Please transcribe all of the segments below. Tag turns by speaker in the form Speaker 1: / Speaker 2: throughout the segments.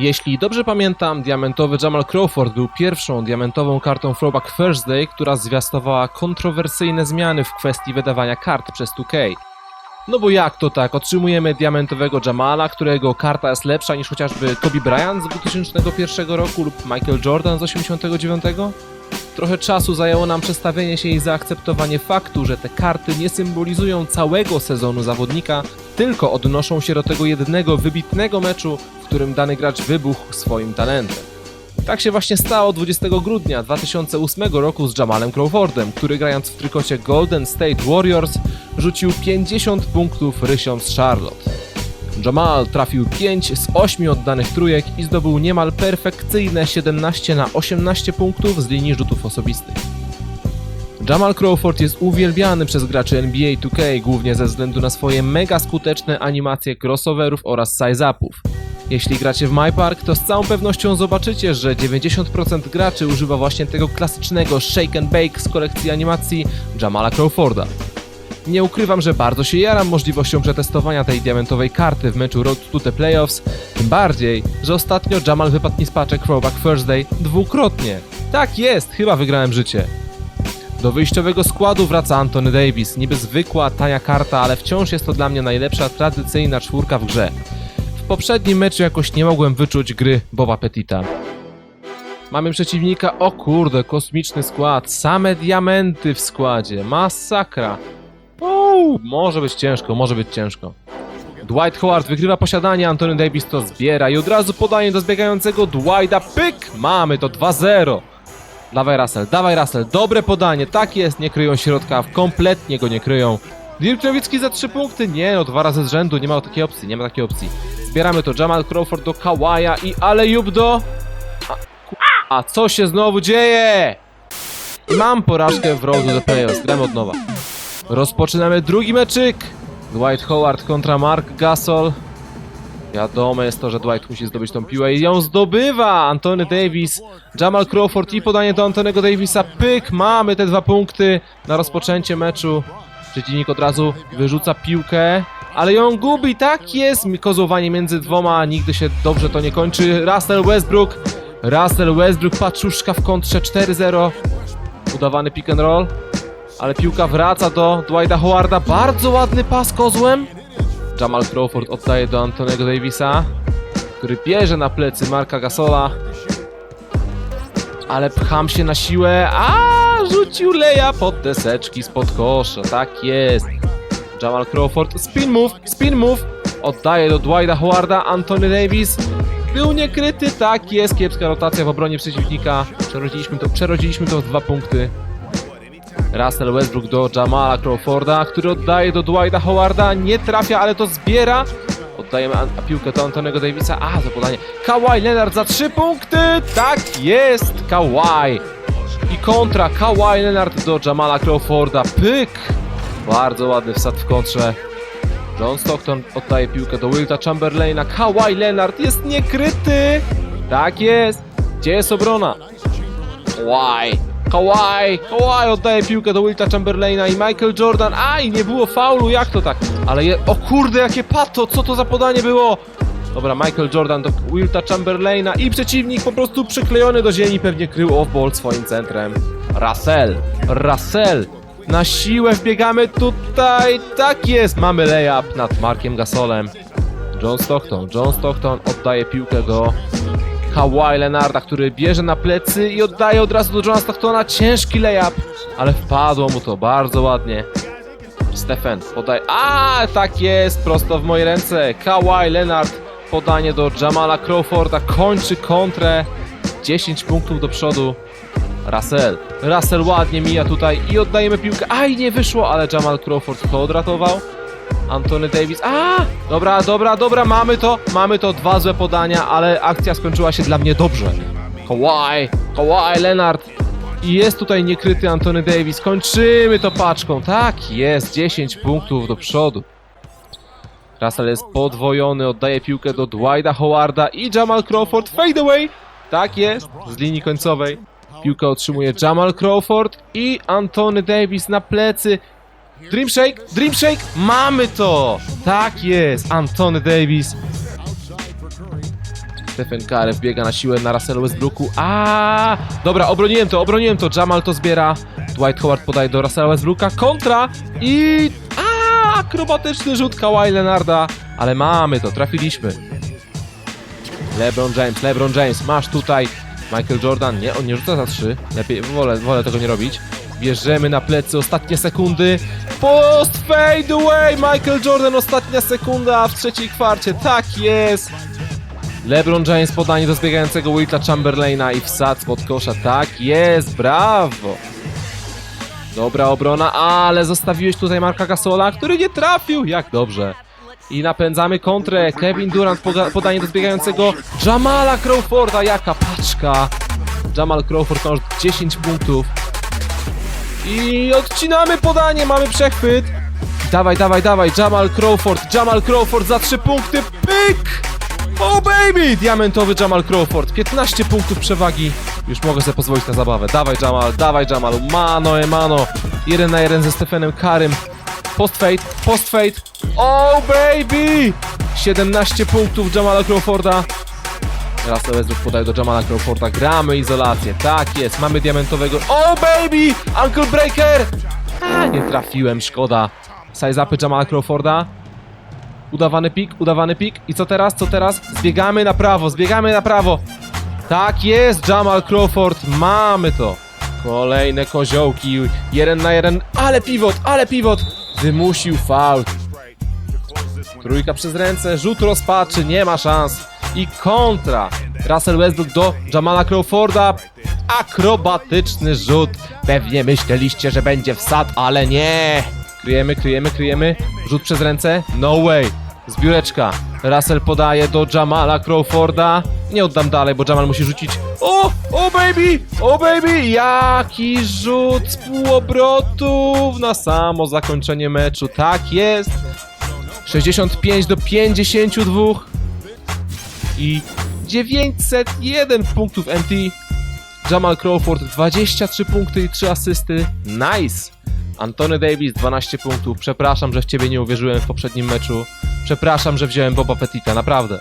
Speaker 1: Jeśli dobrze pamiętam, diamentowy Jamal Crawford był pierwszą diamentową kartą Throwback Thursday, która zwiastowała kontrowersyjne zmiany w kwestii wydawania kart przez 2K. No bo jak to tak? Otrzymujemy diamentowego Jamala, którego karta jest lepsza niż chociażby Kobe Bryant z 2001 roku lub Michael Jordan z 89? Trochę czasu zajęło nam przestawienie się i zaakceptowanie faktu, że te karty nie symbolizują całego sezonu zawodnika, tylko odnoszą się do tego jednego wybitnego meczu, w którym dany gracz wybuchł swoim talentem. Tak się właśnie stało 20 grudnia 2008 roku z Jamalem Crawfordem, który grając w trykocie Golden State Warriors rzucił 50 punktów rysią z Charlotte. Jamal trafił 5 z 8 oddanych trójek i zdobył niemal perfekcyjne 17 na 18 punktów z linii rzutów osobistych. Jamal Crawford jest uwielbiany przez graczy NBA 2K głównie ze względu na swoje mega skuteczne animacje crossoverów oraz size-upów. Jeśli gracie w My Park, to z całą pewnością zobaczycie, że 90% graczy używa właśnie tego klasycznego shake and bake z kolekcji animacji Jamala Crawforda. Nie ukrywam, że bardzo się jaram możliwością przetestowania tej diamentowej karty w meczu Road to the Playoffs, tym bardziej, że ostatnio Jamal wypadł mi z paczek Throwback Thursday dwukrotnie. Tak jest, chyba wygrałem życie. Do wyjściowego składu wraca Anthony Davis, niby zwykła, tania karta, ale wciąż jest to dla mnie najlepsza tradycyjna czwórka w grze. W poprzednim meczu jakoś nie mogłem wyczuć gry Boba Petita. Mamy przeciwnika, o kurde, kosmiczny skład, same diamenty w składzie, masakra. Może być ciężko, może być ciężko. Dwight Howard wygrywa posiadanie, Anthony Davis to zbiera i od razu podaje do zbiegającego Dwighta, pyk! Mamy to 2-0. Dawaj Russell, dawaj Russell, dobre podanie, tak jest, nie kryją środka, kompletnie go nie kryją. Dirk Nowitzki za 3 punkty, nie no, dwa razy z rzędu, nie ma takiej opcji, nie ma takiej opcji. Zbieramy to, Jamal Crawford do Kawaja i Alejub do... A, ku- a co się znowu dzieje? Mam porażkę w to the Playoffs, gramy od nowa. Rozpoczynamy drugi meczyk. Dwight Howard kontra Mark Gasol. Wiadomo jest to, że Dwight musi zdobyć tą piłę i ją zdobywa! Antony Davis, Jamal Crawford i podanie do Antonego Davisa. Pyk! Mamy te dwa punkty na rozpoczęcie meczu. Przeciwnik od razu wyrzuca piłkę, ale ją gubi. Tak jest! Kozłowanie między dwoma, nigdy się dobrze to nie kończy. Russell Westbrook. Russell Westbrook, paczuszka w kontrze 4-0. Udawany pick and roll ale piłka wraca do Dwighta Howarda. Bardzo ładny pas kozłem. Jamal Crawford oddaje do Antonego Davisa, który bierze na plecy Marka Gasola. Ale pcham się na siłę. A rzucił leja pod deseczki spod kosza. Tak jest. Jamal Crawford. Spin move, spin move. Oddaje do Dwighta Howarda. Anthony Davis. Był niekryty, tak jest. Kiepska rotacja w obronie przeciwnika. Przerodziliśmy to, przerodziliśmy to w dwa punkty. Russell Westbrook do Jamala Crawforda, który oddaje do Dwighta Howarda, nie trafia, ale to zbiera. Oddajemy piłkę do Antonego Davisa, a za podanie. Kawhi Leonard za 3 punkty, tak jest, Kawhi. I kontra, Kawhi Leonard do Jamala Crawforda, pyk. Bardzo ładny wsad w kontrze. John Stockton oddaje piłkę do Wilta Chamberlaina, Kawhi Leonard jest niekryty. Tak jest. Gdzie jest obrona? Kawhi. Kawhi, Kawhi oddaje piłkę do Wilta Chamberlaina i Michael Jordan. Aj, nie było faulu, jak to tak? Ale je... O kurde, jakie pato, co to za podanie było? Dobra, Michael Jordan do Wilta Chamberlaina i przeciwnik po prostu przyklejony do ziemi pewnie krył off-ball swoim centrem. Russell, Russell, na siłę wbiegamy tutaj, tak jest, mamy layup nad Markiem Gasolem. John Stockton, John Stockton oddaje piłkę do Kawhi Leonarda, który bierze na plecy i oddaje od razu do Johna Stocktona ciężki layup, ale wpadło mu to bardzo ładnie. Stephen podaje, a tak jest, prosto w moje ręce. Kawhi Leonard, podanie do Jamala Crawforda, kończy kontrę. 10 punktów do przodu. Russell, Russell ładnie mija tutaj i oddajemy piłkę. Aj, nie wyszło, ale Jamal Crawford to odratował. Antony Davis. A! Dobra, dobra, dobra, mamy to. Mamy to. Dwa złe podania, ale akcja skończyła się dla mnie dobrze. Kawhi, Kawhi Leonard. I jest tutaj niekryty Antony Davis. Kończymy to paczką. Tak, jest. 10 punktów do przodu. Russell jest podwojony, oddaje piłkę do Dwighta Howarda i Jamal Crawford fade away. Tak jest, z linii końcowej. Piłkę otrzymuje Jamal Crawford i Antony Davis na plecy. Dream Shake, Dream Shake, mamy to! Tak jest, Antony Davis. Stephen Curry wbiega na siłę na Russell Westbrooku. A, Dobra, obroniłem to, obroniłem to. Jamal to zbiera. Dwight Howard podaje do Russella Westbrooka. Kontra i... A, akrobatyczny rzut Kawhi Leonarda. Ale mamy to, trafiliśmy. LeBron James, LeBron James, masz tutaj Michael Jordan. Nie, on nie rzuca za trzy. Lepiej, wolę, wolę tego nie robić. Bierzemy na plecy ostatnie sekundy. Post fade away! Michael Jordan, ostatnia sekunda w trzeciej kwarcie. Tak jest! LeBron James podanie do zbiegającego Wilta Chamberlaina i wsad spod kosza. Tak jest, brawo! Dobra obrona, ale zostawiłeś tutaj Marka Gasola, który nie trafił. Jak dobrze. I napędzamy kontrę. Kevin Durant podanie do zbiegającego Jamala Crawforda. Jaka paczka. Jamal Crawford ma już 10 punktów. I odcinamy podanie, mamy przechwyt. Dawaj, dawaj, dawaj, Jamal Crawford, Jamal Crawford za 3 punkty, pyk! Oh baby! Diamentowy Jamal Crawford, 15 punktów przewagi. Już mogę sobie pozwolić na zabawę. Dawaj Jamal, dawaj Jamal, mano e mano. Jeden na jeden ze Stephenem Karym. Post fade, post fade. Oh baby! 17 punktów Jamala Crawforda. Russell Westbrook podaje do Jamala Crawforda. Gramy izolację. Tak jest, mamy diamentowego. Oh baby! Uncle Breaker! Nie trafiłem, szkoda. Upy Jamala Crawforda. Udawany pik, udawany pik. I co teraz? Co teraz? Zbiegamy na prawo, zbiegamy na prawo. Tak jest, Jamal Crawford. Mamy to. Kolejne koziołki. Jeden na jeden. Ale pivot, ale pivot. Wymusił faul. Trójka przez ręce, rzut rozpaczy, nie ma szans. I kontra. Russell Westbrook do Jamala Crawforda. Akrobatyczny rzut. Pewnie myśleliście, że będzie wsad, ale nie. Kryjemy, kryjemy, kryjemy. Rzut przez ręce. No way. Zbióreczka. Russell podaje do Jamala Crawforda. Nie oddam dalej, bo Jamal musi rzucić. O! O baby! O baby! Jaki rzut z półobrotów na samo zakończenie meczu. Tak jest. 65 do 52 i 901 punktów MT. Jamal Crawford 23 punkty i 3 asysty. Nice! Antony Davis 12 punktów. Przepraszam, że w ciebie nie uwierzyłem w poprzednim meczu. Przepraszam, że wziąłem Boba Petita, naprawdę.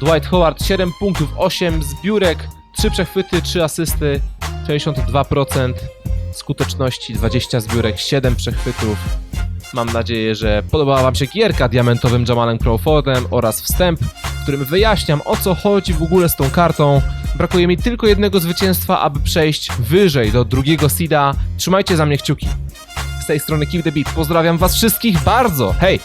Speaker 1: Dwight Howard 7 punktów, 8 zbiórek, 3 przechwyty, 3 asysty, 62% skuteczności, 20 zbiórek, 7 przechwytów. Mam nadzieję, że podobała Wam się gierka diamentowym Jamalem Crawfordem oraz wstęp, w którym wyjaśniam o co chodzi w ogóle z tą kartą. Brakuje mi tylko jednego zwycięstwa, aby przejść wyżej do drugiego seeda. Trzymajcie za mnie kciuki. Z tej strony Keep the Beat. Pozdrawiam Was wszystkich bardzo. Hej!